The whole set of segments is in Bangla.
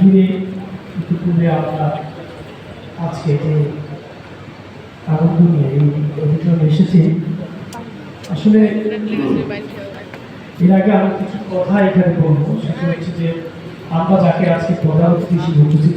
ঘিরে ইতিপূর্বে আমরা আজকে যে আনন্দ নিয়ে এই অনুষ্ঠানে এসেছি। আসলে এর আগে আমি কিছু কথা এখানে বলব। সেটা হচ্ছে যে আমরা যাকে আজকে প্রধান অতিথি হিসেবে উপস্থিত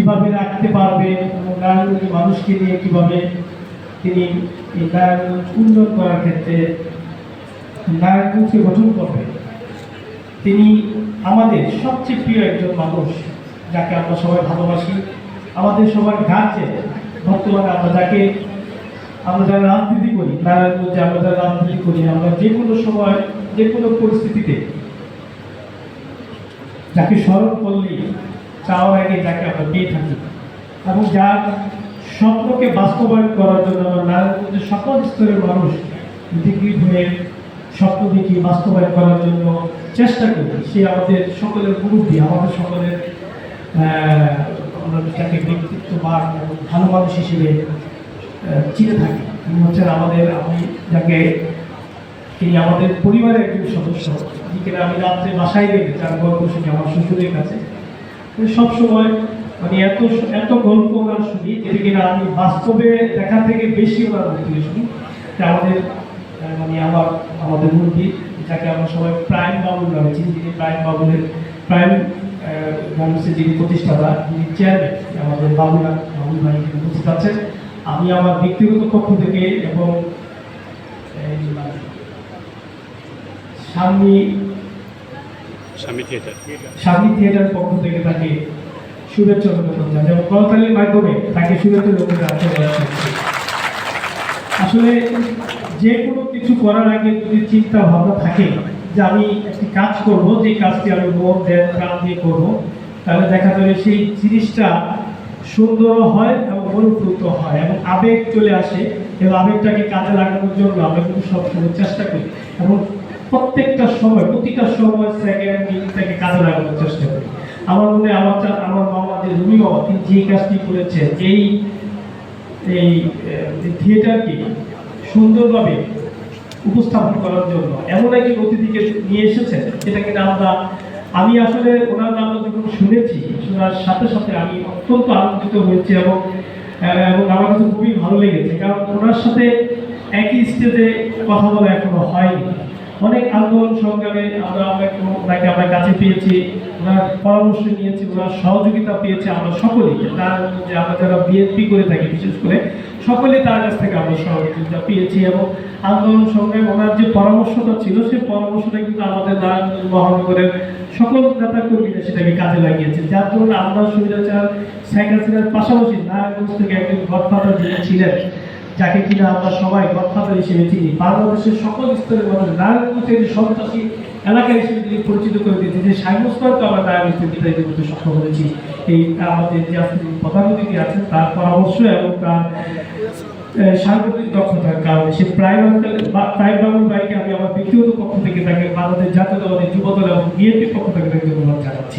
কীভাবে রাখতে পারবে এবং নারায়ণগঞ্জের মানুষকে নিয়ে কীভাবে তিনি এই নারায়ণগঞ্জ উন্নয়ন করার ক্ষেত্রে নারায়ণগঞ্জকে গঠন করবে। তিনি আমাদের সবচেয়ে প্রিয় একজন মানুষ, যাকে আমরা সবাই ভালোবাসি। আমাদের সবার গার্জেন বর্তমানে আমরা যাকে, আমরা যারা রাজনীতি করি, নারায়ণগঞ্জে আমরা যারা রাজনীতি করি, আমরা যে কোনো সময়, যে কোনো পরিস্থিতিতে যাকে স্মরণ করলেই চাওয়ার আগে যাকে আমরা পেয়ে থাকি। এবং যার স্বপ্নকে বাস্তবায়ন করার জন্য আমরা নারায়ণগঞ্জের সকল স্তরের মানুষ পৃথিবীর হয়ে স্বপ্ন দেখি বাস্তবায়ন করার জন্য চেষ্টা করি। সে আমাদের সকলের মুরব্বী, আমাদের সকলের আমরা তাকে ব্যক্তিত্ববান এবং ভালো মানুষ হিসেবে চিনে থাকি। তিনি হচ্ছেন আমাদের, আমি যাকে, তিনি আমাদের পরিবারের একজন সদস্য। আমি রাত্রে বাসায় গেলে তার গল্প আমার শ্বশুরের কাছে। সব সময় মানে এত এত গল্প ওনার শুনি যেটা কিনা আমি বাস্তবে দেখা থেকে বেশি ওনার থেকে শুনি। আমাদের মানে আমার আমাদের মুরগি যাকে আমরা সবাই প্রাইম বাবুল নামে চিনি। যিনি প্রাইম বাবুলের প্রাইম গার্মেন্টসের যিনি প্রতিষ্ঠাতা যিনি চেয়ারম্যান আমাদের বাবুলা বাবুল ভাই উপস্থিত আছেন। আমি আমার ব্যক্তিগত পক্ষ থেকে এবং এই, সামনে স্বামী থিয়েটার। স্বামী থিয়েটার পক্ষ থেকে তাকে শুভেচ্ছা জানাই এবং করতালির মাধ্যমে তাকে শুভেচ্ছা আসলে যে কোনো কিছু করার আগে যদি চিন্তা ভাবনা থাকে যে আমি একটি কাজ করব, যে কাজটি আমি মন দেন প্রাণ দিয়ে করব, তাহলে দেখা যাবে সেই জিনিসটা সুন্দর হয় এবং অনুপ্রুত হয় এবং আবেগ চলে আসে এবং আবেগটাকে কাজে লাগানোর জন্য আমরা কিন্তু সবসময় চেষ্টা করি। এবং প্রত্যেকটা সময়, প্রতিটা সময় সেকেন্ড মিনিটটাকে কাজে লাগানোর চেষ্টা করি। আমার মনে আমার আমার মামা যে রুমি বাবা তিনি যে কাজটি করেছেন, এই এই থিয়েটারকে সুন্দরভাবে উপস্থাপন করার জন্য এমন একজন অতিথিকে নিয়ে এসেছেন যেটা কিনা আমরা আমি আসলে ওনার নাম যখন শুনেছি, শোনার সাথে সাথে আমি অত্যন্ত আনন্দিত হয়েছি এবং এবং আমার কাছে খুবই ভালো লেগেছে। কারণ ওনার সাথে একই স্টেজে কথা বলা এখনও হয়নি। অনেক আন্দোলন সংগ্রামে আমরা ওনাকে আমরা কাছে পেয়েছি, ওনার পরামর্শ নিয়েছি, ওনার সহযোগিতা পেয়েছি আমরা সকলেই তার যে আমরা যারা বিএনপি করে থাকি, বিশেষ করে সকলে তার কাছ থেকে আমরা সহযোগিতা পেয়েছি এবং আন্দোলন সংগ্রামে ওনার যে পরামর্শটা ছিল সেই পরামর্শটা কিন্তু আমাদের নারায়ণগঞ্জ মহানগরের সকল নেতা কর্মীরা সেটাকে কাজে লাগিয়েছে। যার জন্য আমরা সুবিধাচার শেখ হাসিনার পাশাপাশি নারায়ণগঞ্জ থেকে একজন গডফাদার যিনি ছিলেন যাকে কিনা আমরা সবাই গডফাদার হিসেবে চিনি। বাংলাদেশের সকল স্তরের মানুষ নারায়ণগঞ্জের সন্ত্রাসী এলাকা হিসেবে তিনি পরিচিত করে দিয়েছে যে সাইমস্করকে আমরা নারায়ণগঞ্জকে বিদায় করতে সক্ষম হয়েছি। এই আমাদের যে আজকে প্রধান অতিথি আছেন, তার পরামর্শ এবং তার সাংগঠনিক দক্ষতার কারণে সে প্রাইম প্রাইম বাবুল ভাইকে আমি আমার ব্যক্তিগত পক্ষ থেকে তাকে বাংলাদেশ জাতীয়তাবাদী যুবদল এবং বিএনপির পক্ষ থেকে তাকে ধন্যবাদ জানাচ্ছি।